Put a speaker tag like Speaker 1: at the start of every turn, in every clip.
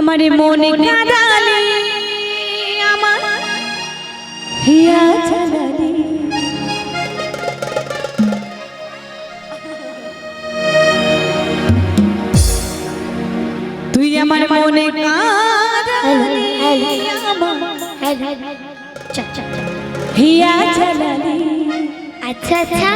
Speaker 1: আমার মনে কাঁদালে আমার হিয়া চালালে তুই আমার মনে কাঁদালে হিয়া চালালে
Speaker 2: আচ্ছা আচ্ছা।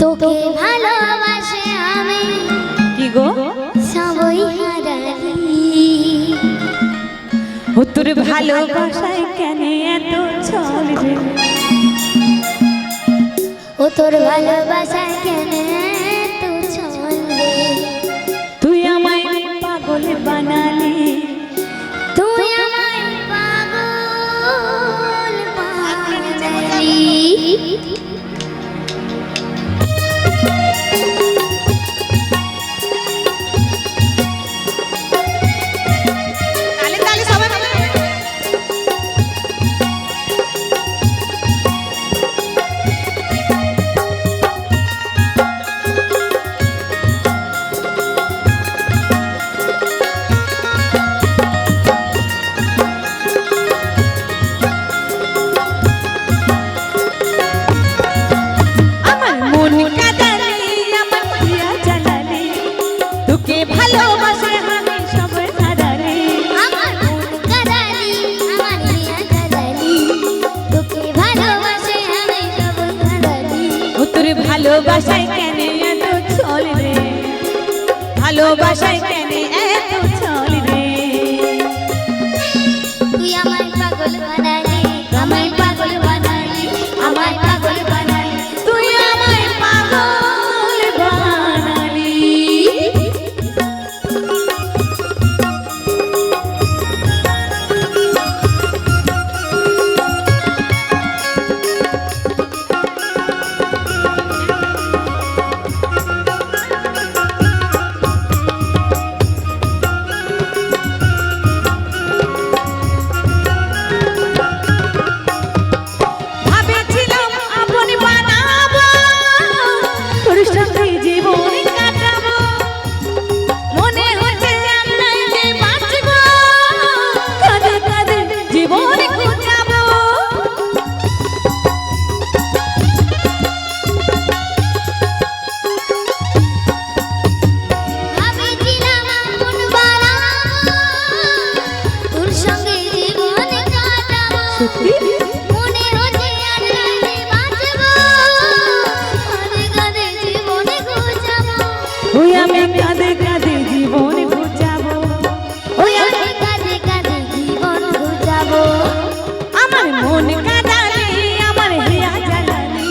Speaker 2: তোকে ভালোবাসে আমি।
Speaker 1: কি গো? ও তোর ভালোবাসায় কেন এত ছল
Speaker 2: ও তোর ভালোবাসায়
Speaker 1: ভালোবাসায় কেন এত চল রে? ভালোবাসায় কেন এত ওই আমি কাঁদে কাঁদে জীবন ঘুচাবো। ওই আমি
Speaker 2: কাঁদে কাঁদে জীবন ঘুচাবো।
Speaker 1: আমার মন কাঁদালি, আমার হিয়া জ্বালালি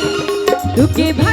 Speaker 1: তোকে ভাই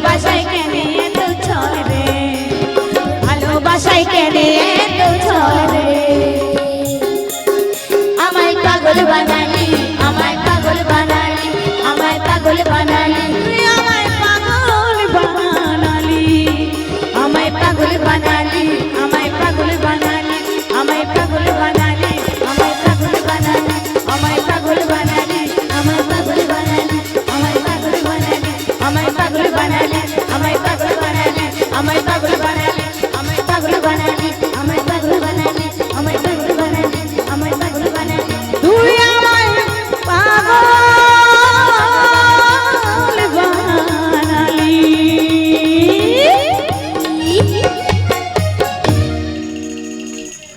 Speaker 1: vai ser A mãe tá